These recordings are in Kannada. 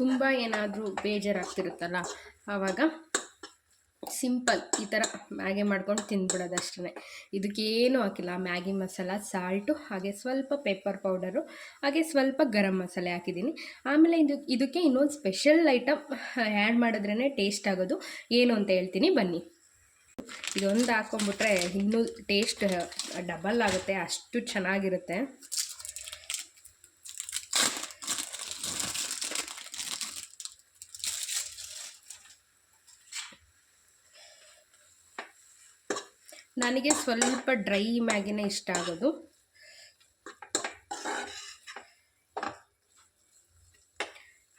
ತುಂಬ ಏನಾದರೂ ಬೇಜಾರಾಗ್ತಿರುತ್ತಲ್ಲ? ಆವಾಗ ಸಿಂಪಲ್ ಈ ಥರ ಮ್ಯಾಗಿ ಮಾಡ್ಕೊಂಡು ತಿಂದ್ಬಿಡೋದು ಅಷ್ಟೇ ಇದಕ್ಕೇನು ಹಾಕಿಲ್ಲ. ಮ್ಯಾಗಿ ಮಸಾಲ, ಸಾಲ್ಟು, ಹಾಗೆ ಸ್ವಲ್ಪ ಪೆಪ್ಪರ್ ಪೌಡರು, ಹಾಗೆ ಸ್ವಲ್ಪ ಗರಂ ಮಸಾಲೆ ಹಾಕಿದ್ದೀನಿ. ಆಮೇಲೆ ಇದು, ಇದಕ್ಕೆ ಇನ್ನೊಂದು ಸ್ಪೆಷಲ್ ಐಟಮ್ ಆ್ಯಡ್ ಮಾಡಿದ್ರೇ ಟೇಸ್ಟ್ ಆಗೋದು. ಏನು ಅಂತ ಹೇಳ್ತೀನಿ, ಬನ್ನಿ. ಇದೊಂದು ಹಾಕ್ಕೊಂಬಿಟ್ರೆ ಇನ್ನೂ ಟೇಸ್ಟ್ ಡಬಲ್ ಆಗುತ್ತೆ, ಅಷ್ಟು ಚೆನ್ನಾಗಿರುತ್ತೆ. ನನಗೆ ಸ್ವಲ್ಪ ಡ್ರೈ ಮ್ಯಾಗಿನೇ ಇಷ್ಟ ಆಗೋದು.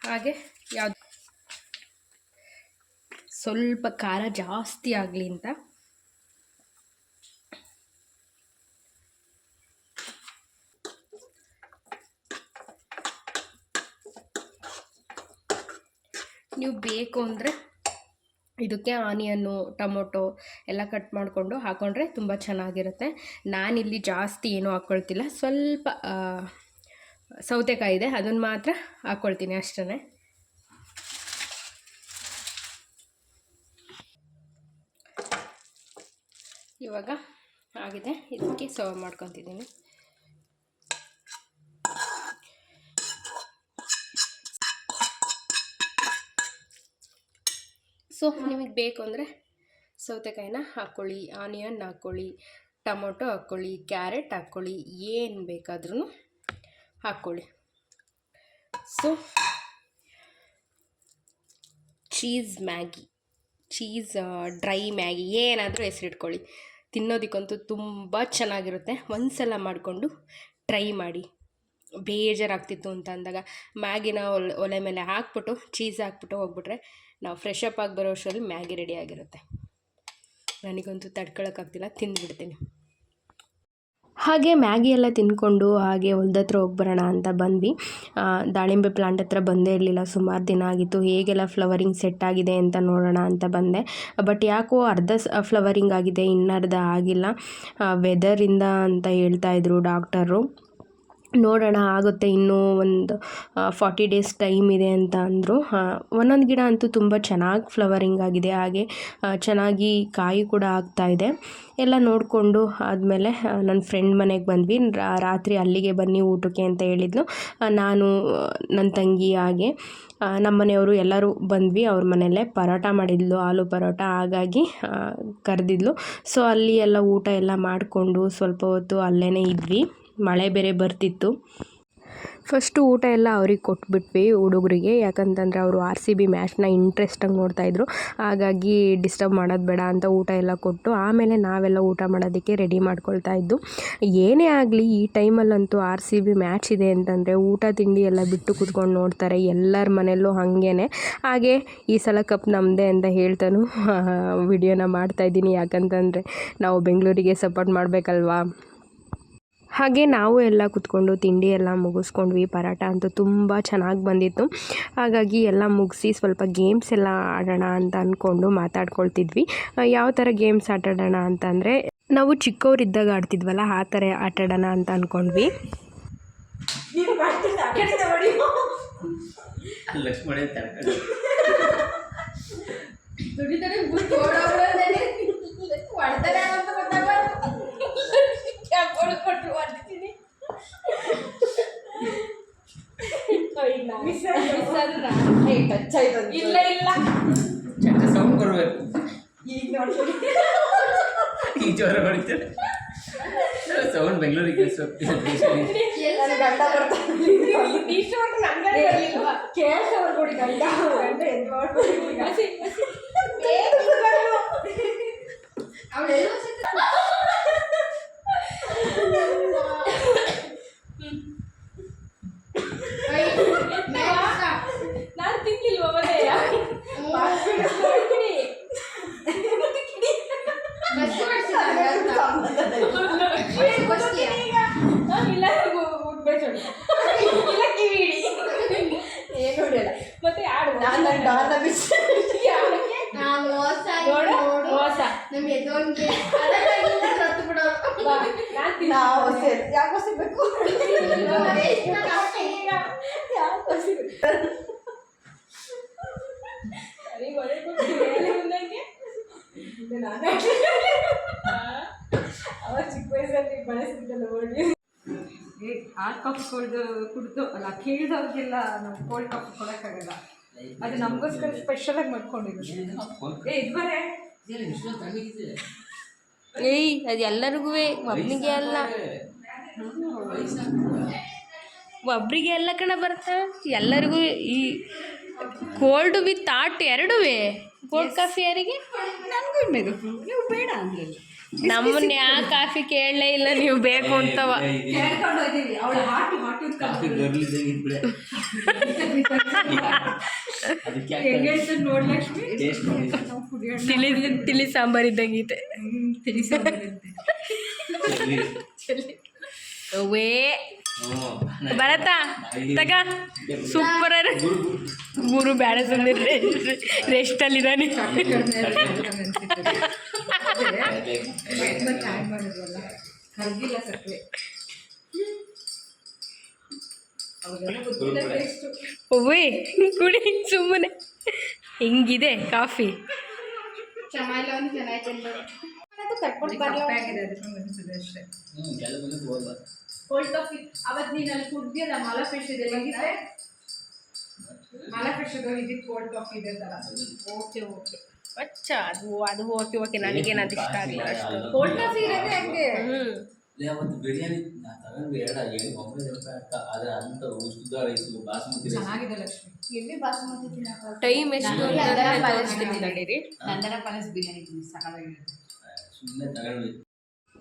ಹಾಗೆ ಯಾವ್ದು? ಸ್ವಲ್ಪ ಖಾರ ಜಾಸ್ತಿ ಆಗಲಿ ಅಂತ. ನೀವು ಬೇಕು ಅಂದರೆ ಇದಕ್ಕೆ ಆನಿಯನ್ನು, ಟೊಮೊಟೊ ಎಲ್ಲ ಕಟ್ ಮಾಡಿಕೊಂಡು ಹಾಕ್ಕೊಂಡ್ರೆ ತುಂಬ ಚೆನ್ನಾಗಿರುತ್ತೆ. ನಾನಿಲ್ಲಿ ಜಾಸ್ತಿ ಏನೂ ಹಾಕ್ಕೊಳ್ತಿಲ್ಲ ಸ್ವಲ್ಪ ಸೌತೆಕಾಯಿ ಇದೆ, ಅದನ್ನು ಮಾತ್ರ ಹಾಕ್ಕೊಳ್ತೀನಿ ಅಷ್ಟೇ ಇವಾಗ ಆಗಿದೆ. ಇದಕ್ಕೆ ಸರ್ವ್ ಮಾಡ್ಕೊತಿದ್ದೀನಿ. ಸೊ ನಿಮಗೆ ಬೇಕು ಅಂದರೆ ಸೌತೆಕಾಯಿನ ಹಾಕ್ಕೊಳ್ಳಿ ಆನಿಯನ್ ಹಾಕ್ಕೊಳ್ಳಿ ಟೊಮೊಟೊ ಹಾಕ್ಕೊಳ್ಳಿ ಕ್ಯಾರೆಟ್ ಹಾಕ್ಕೊಳ್ಳಿ ಏನು ಬೇಕಾದ್ರೂ ಹಾಕ್ಕೊಳ್ಳಿ. So cheese Maggi cheese dry Maggi ಏನಾದರೂ ಹೆಸರಿಟ್ಕೊಳ್ಳಿ. ತಿನ್ನೋದಕ್ಕಂತೂ ತುಂಬ ಚೆನ್ನಾಗಿರುತ್ತೆ. ಒಂದು ಸಲ ಮಾಡಿಕೊಂಡು ಟ್ರೈ ಮಾಡಿ. ಬೇಜಾರಾಗ್ತಿತ್ತು ಅಂತ ಅಂದಾಗ ಮ್ಯಾಗಿನ ಒಲೆ ಒಲೆ ಮೇಲೆ ಹಾಕ್ಬಿಟ್ಟು ಚೀಸ್ ಹಾಕ್ಬಿಟ್ಟು ಹೋಗ್ಬಿಟ್ರೆ ನಾವು ಫ್ರೆಶ್ ಅಪ್ ಆಗಿ ಬರೋ ಅಷ್ಟರಲ್ಲಿ ಮ್ಯಾಗಿ ರೆಡಿ ಆಗಿರುತ್ತೆ. ನನಗಂತೂ ತಡ್ಕೊಳಕ್ಕಾಗ್ತಿಲ್ಲ, ತಿಂದ್ಬಿಡ್ತೀನಿ. ಹಾಗೆ ಮ್ಯಾಗಿ ಎಲ್ಲ ತಿಂದ್ಕೊಂಡು ಹಾಗೆ ಹೊಲ್ದ ಹತ್ರ ಹೋಗಿ ಬರೋಣ ಅಂತ ಬಂದ್ವಿ. ದಾಳಿಂಬೆ ಪ್ಲಾಂಟ್ ಹತ್ರ ಬಂದೇ ಇರಲಿಲ್ಲ, ಸುಮಾರು ದಿನ ಆಗಿತ್ತು. ಹೇಗೆಲ್ಲ ಫ್ಲವರಿಂಗ್ ಸೆಟ್ ಆಗಿದೆ ಅಂತ ನೋಡೋಣ ಅಂತ ಬಂದೆ. ಬಟ್ ಯಾಕೋ ಅರ್ಧ ಫ್ಲವರಿಂಗ್ ಆಗಿದೆ, ಇನ್ನರ್ಧ ಆಗಿಲ್ಲ. ವೆದರಿಂದ ಅಂತ ಹೇಳ್ತಾ ಇದ್ರು ಡಾಕ್ಟರು ನೋಡೋಣ ಆಗುತ್ತೆ ಇನ್ನೂ ಒಂದು ಫಾರ್ಟಿ ಡೇಸ್ ಟೈಮ್ ಇದೆ ಅಂತ ಅಂದರು. ಒಂದೊಂದು ಗಿಡ ಅಂತೂ ತುಂಬ ಚೆನ್ನಾಗಿ ಫ್ಲವರಿಂಗ್ ಆಗಿದೆ, ಹಾಗೆ ಚೆನ್ನಾಗಿ ಕಾಯಿ ಕೂಡ ಆಗ್ತಾ ಇದೆ. ಎಲ್ಲ ನೋಡಿಕೊಂಡು ಆದಮೇಲೆ ನನ್ನ ಫ್ರೆಂಡ್ ಮನೆಗೆ ಬಂದ್ವಿ. ರಾತ್ರಿ ಅಲ್ಲಿಗೆ ಬನ್ನಿ ಊಟಕ್ಕೆ ಅಂತ ಹೇಳಿದ್ಲು. ನಾನು ನನ್ನ ತಂಗಿ ಹಾಗೆ ನಮ್ಮ ಮನೆಯವರು ಎಲ್ಲರೂ ಬಂದ್ವಿ. ಅವ್ರ ಮನೆಯಲ್ಲೇ ಪರೋಟ ಮಾಡಿದ್ಲು, ಆಲೂ ಪರೋಟ. ಹಾಗಾಗಿ ಕರೆದಿದ್ಲು. ಸೊ ಅಲ್ಲಿ ಎಲ್ಲ ಊಟ ಎಲ್ಲ ಮಾಡಿಕೊಂಡು ಸ್ವಲ್ಪ ಹೊತ್ತು ಅಲ್ಲೇ ಇದ್ವಿ. ಮಳೆ ಬೇರೆ ಬರ್ತಿತ್ತು. ಫಸ್ಟು ಊಟ ಎಲ್ಲ ಅವ್ರಿಗೆ ಕೊಟ್ಬಿಟ್ವಿ ಹುಡುಗರಿಗೆ. ಯಾಕಂತಂದರೆ ಅವರು ಆರ್ ಸಿ ಬಿ ಮ್ಯಾಚ್ನ ಇಂಟ್ರೆಸ್ಟಾಗಿ ನೋಡ್ತಾಯಿದ್ರು ಹಾಗಾಗಿ ಡಿಸ್ಟರ್ಬ್ ಮಾಡೋದು ಬೇಡ ಅಂತ ಊಟ ಎಲ್ಲ ಕೊಟ್ಟು ಆಮೇಲೆ ನಾವೆಲ್ಲ ಊಟ ಮಾಡೋದಕ್ಕೆ ರೆಡಿ ಮಾಡ್ಕೊಳ್ತಾ ಇದ್ದು. ಏನೇ ಆಗಲಿ ಈ ಟೈಮಲ್ಲಂತೂ ಆರ್ ಸಿ ಬಿ ಮ್ಯಾಚ್ ಇದೆ ಅಂತಂದರೆ ಊಟ ತಿಂಡಿ ಎಲ್ಲ ಬಿಟ್ಟು ಕೂತ್ಕೊಂಡು ನೋಡ್ತಾರೆ ಎಲ್ಲರ ಮನೆಯಲ್ಲೂ ಹಾಗೇ ಹಾಗೆ ಈ ಸಲ ಕಪ್ ನಮ್ಮದೇ ಅಂತ ಹೇಳ್ತಾನು ವಿಡಿಯೋನ ಮಾಡ್ತಾಯಿದ್ದೀನಿ ಯಾಕಂತಂದರೆ ನಾವು ಬೆಂಗಳೂರಿಗೆ ಸಪೋರ್ಟ್ ಮಾಡಬೇಕಲ್ವಾ? ಹಾಗೆ ನಾವು ಎಲ್ಲ ಕುತ್ಕೊಂಡು ತಿಂಡಿ ಎಲ್ಲ ಮುಗಿಸ್ಕೊಂಡ್ವಿ. ಪರಾಟ ಅಂತೂ ತುಂಬ ಚೆನ್ನಾಗಿ ಬಂದಿತ್ತು. ಹಾಗಾಗಿ ಎಲ್ಲ ಮುಗಿಸಿ ಸ್ವಲ್ಪ ಗೇಮ್ಸ್ ಎಲ್ಲ ಆಡೋಣ ಅಂತ ಅಂದ್ಕೊಂಡು ಮಾತಾಡ್ಕೊಳ್ತಿದ್ವಿ. ಯಾವ ಥರ ಗೇಮ್ಸ್ ಆಟಾಡೋಣ ಅಂತಂದರೆ ನಾವು ಚಿಕ್ಕವರಿದ್ದಾಗ ಆಡ್ತಿದ್ವಲ್ಲ ಆ ಥರ ಆಟಾಡೋಣ ಅಂತ ಅಂದ್ಕೊಂಡ್ವಿ ಲಕ್ಷ್ಮಣ ತಡ್ಕೊಂಡು ಇಲ್ಲ ಇಲ್ಲ. ಚಂದ ಸೌಂಡ್ ಕೊಡ್ಬೇಕು ಈ ಜ್ವರ ಹೊಡಿತಾರೆ ಸೌಂಡ್ ಬೆಂಗಳೂರಿಗೆ ಕೇಳ್ಸವ್ರು ಕೊಡಿ ಗಂಡ ಗಂಡ ನೋಡಿ ಇಲ್ಲ ಕಿವಿಡಿ ಏನು ನೋಡಿಲ್ಲ ಮತ್ತೆ ಯಾರು ನಾನು ಡಾಲ ಬಿಸ್ ನಾವು ಮೋಸ ನೋಡು ಮೋಸ ನಮ್ಗೆ ಎದ್ದೋನ್ಗೆ ಸತ್ತು ಬಿಡೋರು ನಾವು ಸೇರಿ ಯಾಕೆ ಹೊಸಿಬೇಕು ಯಾಕೆ ಹೊಸಿಬೇಕು ಅದೇ ಗೊತ್ತಿಲ್ಲ ಮುಂದೆ ನಾನು ಅವಾಗ ಚಿಕ್ಕ ವಯಸ್ಸಲ್ಲಿ ಬಳಸಿದ್ದಲ್ಲ ಓಡಿ ಹಾಟ್ ಕಾಫಿ ಕುಡ್ದು ಕುಡ್ದು, ಅಲ್ಲ, ಕೇಳಿದವ್ರಿಗೆಲ್ಲ ನಾವು ಕೋಲ್ಡ್ ಕಾಫಿ ಕೊಡೋಕ್ಕಾಗಲ್ಲ. ಅದು ನಮಗೋಸ್ಕರ ಸ್ಪೆಷಲಾಗಿ ಮಾಡ್ಕೊಂಡಿದ್ದೀವಿ ಏ ಇದ್ವರೆ ಏಯ್, ಅದು ಎಲ್ಲರಿಗೂ ಒಬ್ಬನಿಗೆ ಅಲ್ಲ. ಒಬ್ರಿಗೆ ಎಲ್ಲ ಕಣ ಬರ್ತಾ. ಎಲ್ಲರಿಗೂ ಈ ಕೋಲ್ಡ್ ವಿತ್ ಆಟ್ ಎರಡೂ ಕೋಲ್ಡ್ ಕಾಫಿ ಯಾರಿಗೆ? ನನಗೂ ಬೇಕು ನೀವು ಬೇಡ ಅಂದ್ರಲ್ಲ ನಮ್ಮನ್ನ ಯಾ ಕಾಫಿ ಕೇಳಲೇ ಇಲ್ಲ ನೀವು ಬೇಕು ಅಂತವ. ಕೇಳ್ಕೊಂಡು ಹೋಗಿದ್ದೀವಿ ಅವಳು ಹಾಟ್ ಹಾಟ್ ಕಾಫಿ ಗರ್ಲಿದ್ದಾಗ ಇದ್ಬಿಡೆ ಅದಕ್ಕೆ ಹೆಂಗೆ ನೋಡಿ ಲಕ್ಷ್ಮಿ? ಟೇಸ್ಟ್ ಮಾಡಿ ನಾವು ಕುಡಿಯೋಣ ತಿಳಿ ತಿಳಿ ಸಾಂಬಾರ್ ಇದ್ದಂಗೈತೆ ವೇ. ಬರತ್ತಾ ತಗ. ಸೂಪರ್ ಗುರು ಬೇಡ ಸುಮ್ಮನೆ ರೆಸ್ಟಲ್ಲಿದ್ದಾನೆ ಓವೇ ಕುಡಿ ಸುಮ್ಮನೆ. ಹಿಂಗಿದೆ ಕಾಫಿ. ಕೋಲ್ಡ್ ಕಾಫಿ ಅವತ್ತು ನೀನು ಅಲ್ಲಿ ಕುಡ್ದಿಯಲ್ಲ ಮಾಲಾ ಫಿಶ್ ಇದೆ. ಕಾಫಿ ಇದೆ ಥರ ಓಕೆ ಓಕೆ ಅಚ್ಚ ಅದು ಅದು ಓಕೆ ಓಕೆ ನನಗೆ ಅದು ಇಷ್ಟ ಆಗಲಿಲ್ಲ ಅಷ್ಟು. ಕೋಲ್ಡ್ ಕಾಫಿ ಇರೋದೇ ಹಂಗೆ. ಹ್ಞೂ ಅವತ್ತು ಬಿರಿಯಾನಿ ತಗೊಂಡು ಏನು ಅಂತ. ಉದ್ದ ರೈಸು ಬಾಸುಮತಿ ಚೆನ್ನಾಗಿದೆ ಲಕ್ಷ್ಮಿ. ಎಲ್ಲಿ ಬಾಸುಮತಿ ತಿನ್ನಕ್ಕೆ ಟೈಮ್ ಎಷ್ಟು ನನಗೆ ಅಂತ ತಿಂದಿದ್ದೀರಿ ನಂದನ ಪ್ಯಾಲೇಸ್ ಬಿರಿಯಾನಿ ತಿನ್ನಿ ಸಕಾಲಾಗಿರುತ್ತೆ ಸುಮ್ಮನೆ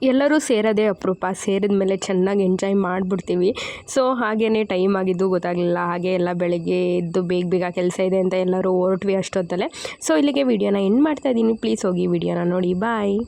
ಎಲ್ಲರೂ ಸೇರೋದೇ ಅಪರೂಪ, ಸೇರಿದ ಮೇಲೆ ಚೆನ್ನಾಗಿ ಎಂಜಾಯ್ ಮಾಡಿಬಿಡ್ತೀವಿ. ಸೊ ಹಾಗೇ ಟೈಮ್ ಆಗಿದ್ದು ಗೊತ್ತಾಗಲಿಲ್ಲ. ಹಾಗೆ ಎಲ್ಲ ಬೆಳಗ್ಗೆ ಎದ್ದು ಬೇಗ ಬೇಗ ಕೆಲಸ ಇದೆ ಅಂತ ಎಲ್ಲರೂ ಹೊರಟ್ವಿ ಅಷ್ಟೊತ್ತಲ್ಲೇ. ಸೊ ಇಲ್ಲಿಗೆ ವಿಡಿಯೋನ ಎಂಡ್ ಮಾಡ್ತಾ ಇದ್ದೀನಿ. ಪ್ಲೀಸ್ ಹೋಗಿ ವಿಡಿಯೋನ ನೋಡಿ. ಬಾಯ್